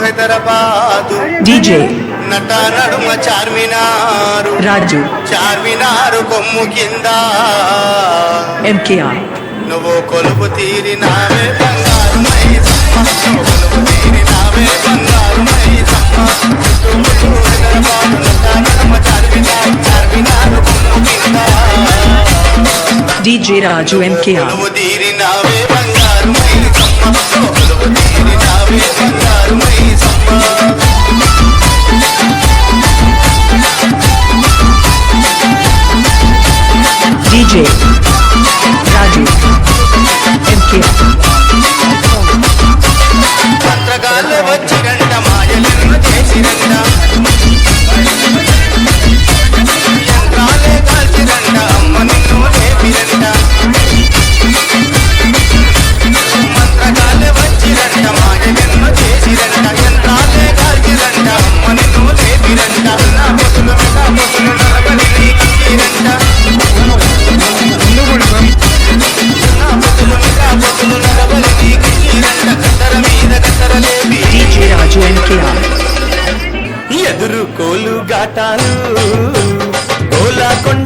Hyderabad. DJ నట నడుమ Charminar. Raju Charminar కొమ్ము కింద. MKR నువ్వు కొలుపు తీరినావే బంగారు నువ్వు కొలుపు తీరినావే బంగారు మైసమ్మ చుట్టుముట్టు హైదరాబాదు నట నడుమ చార్మినారు. చార్మినారు కొమ్ము కింద. DJ Raju MKR కొలువు తీరినావే DJ Raju MKR మంత్రగాళ్ళు వచ్చిరంట మాయలను చేసిరంట యంత్రాలే కాల్చిరంట ఎదురు కోలు గాటాలు గోలా కొండ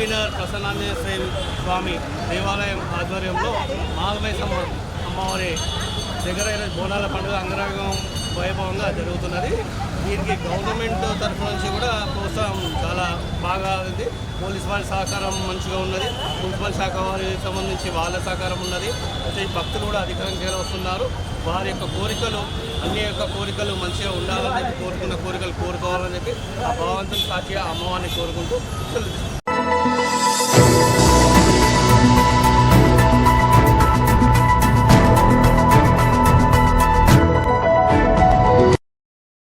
ఎల్బీనగర్ ప్రసన్నాంజనేయ స్వామి స్వామి దేవాలయం ఆధ్వర్యంలో మాఘమేశం అమ్మవారి దగ్గర బోనాల పండుగ అంగరంగం వైభవంగా జరుగుతున్నది. దీనికి గవర్నమెంట్ తరఫు నుంచి కూడా ప్రోత్సాహం చాలా బాగా ఉంది. పోలీస్ వారి సహకారం మంచిగా ఉన్నది. మున్సిపల్ శాఖ వారికి సంబంధించి వాళ్ళ సహకారం ఉన్నది. అయితే ఈ భక్తులు కూడా అధికంగా వస్తున్నారు వారి యొక్క కోరికలు అన్ని యొక్క కోరికలు మంచిగా ఉండాలని చెప్పి కోరుకున్న కోరికలు కోరుకోవాలని చెప్పి ఆ భగవంతుని సాక్షిగా అమ్మవారిని కోరుకుంటూ Thank you.